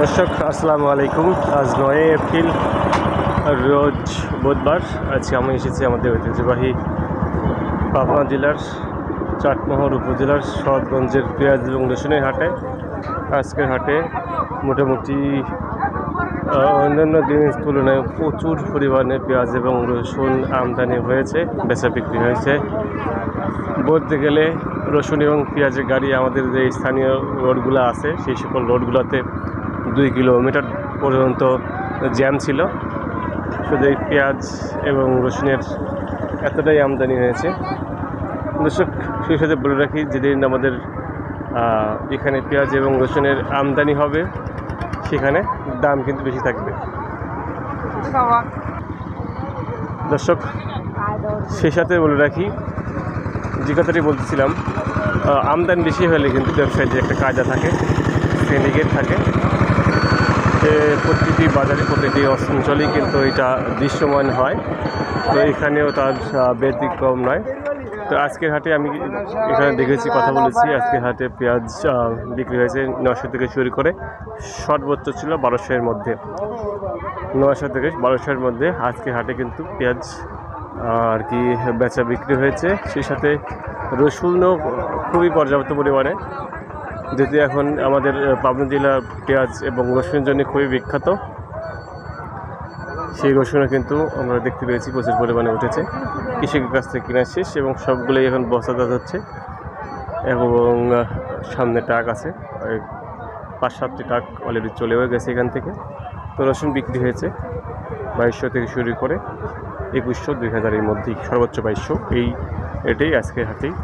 দর্শক, আসসালামু আলাইকুম। আজ নয় এপ্রিল রোজ বুধবার। আজকে আমি এসেছি আমাদের ঐতিহ্যবাহী পাবনা জেলার চাটমোহর উপজেলার সৎগঞ্জের পেঁয়াজ এবং রসুনের হাটে। আজকের হাটে মোটামুটি অন্যান্য দিনের তুলনায় প্রচুর পরিমাণে পেঁয়াজ এবং রসুন আমদানি হয়েছে, বেচা বিক্রি হয়েছে। বলতে গেলে রসুন এবং পেঁয়াজের গাড়ি আমাদের যে স্থানীয় রোডগুলো আছে, সেই সকল রোডগুলোতে দুই কিলোমিটার পর্যন্ত জ্যাম ছিল। শুধু এই পেঁয়াজ এবং রসুনের এতটাই আমদানি হয়েছে। দর্শক, সেই সাথে বলে রাখি, যেদিন আমাদের এখানে পেঁয়াজ এবং রসুনের আমদানি হবে, সেখানে দাম কিন্তু বেশি থাকবে। দর্শক, সেই সাথে বলে রাখি, যে কথাটি বলতেছিলাম আমদানি বেশি হলে কিন্তু ব্যবসায়ীদের একটা কায়দা থাকে সিন্ডিকেট থাকে এ প্রতিটি বাজারে প্রতিটি অঞ্চলেই কিন্তু এটা দৃশ্যমান হয়। তো এখানেও তার ব্যতিক্রম নয়। তো আজকের হাটে আমি এখানে দেখেছি, কথা বলেছি, আজকের হাটে পেঁয়াজ বিক্রি হয়েছে নশো থেকে শুরু করে সর্বোচ্চ ছিল বারোশো এর মধ্যে। নশো থেকে বারোশোর মধ্যে আজকের হাটে কিন্তু পেঁয়াজ আর কি বেচা বিক্রি হয়েছে। সেই সাথে রসুনও খুবই পর্যাপ্ত পরিমাণে। যেহেতু এখন আমাদের পাবনা জেলা পেঁয়াজ এবং রসুনের জন্য খুবই বিখ্যাত। সেই রসুনও কিন্তু আমরা দেখতে পেয়েছি, প্রচুর পরিমাণে উঠেছে। কৃষকের কাছ থেকে কেনা শেষ এবং সবগুলোই এখন বস্তাদাত হচ্ছে এবং সামনে টাক আছে। পাঁচ সাতটি টাক অলরেডি চলেও গেছে এখান থেকে। তো রসুন বিক্রি হয়েছে বাইশশো থেকে শুরু করে একুশশো, দুই হাজারের মধ্যেই সর্বোচ্চ বাইশশো। এই এটাই আজকে হাটেই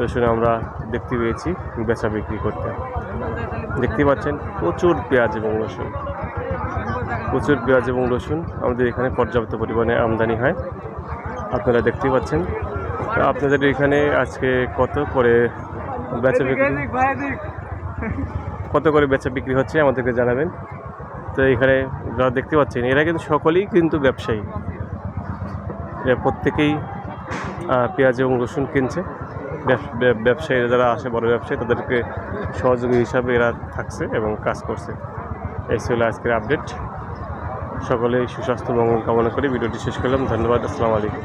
রসুন আমরা দেখতে পেয়েছি বেচা বিক্রি করতে। দেখতে পাচ্ছেন প্রচুর পেঁয়াজ এবং রসুন। প্রচুর পেঁয়াজ এবং রসুন আমাদের এখানে পর্যাপ্ত পরিমাণে আমদানি হয়। আপনারা দেখতেই পাচ্ছেন। আপনাদের এখানে আজকে কত করে বেচা বিক্রি? কত করে বেচা বিক্রি হচ্ছে আমাদেরকে জানাবেন। তো এখানে যারা দেখতে পাচ্ছেন, এরা কিন্তু সকলেই কিন্তু ব্যবসায়ী। এরা প্রত্যেকেই পেঁয়াজ এবং রসুন কিনছে। ব্যব- ব্যব- ব্যবসায়ীরা যারা আসে, বড় ব্যবসায়ী, তাদেরকে সহযোগী হিসাবে এরা থাকছে এবং কাজ করছে। এই ছিল আজকের আপডেট। সকলেই সুস্বাস্থ্য, মঙ্গল কামনা করে ভিডিওটি শেষ করলাম। ধন্যবাদ, আসসালামু আলাইকুম।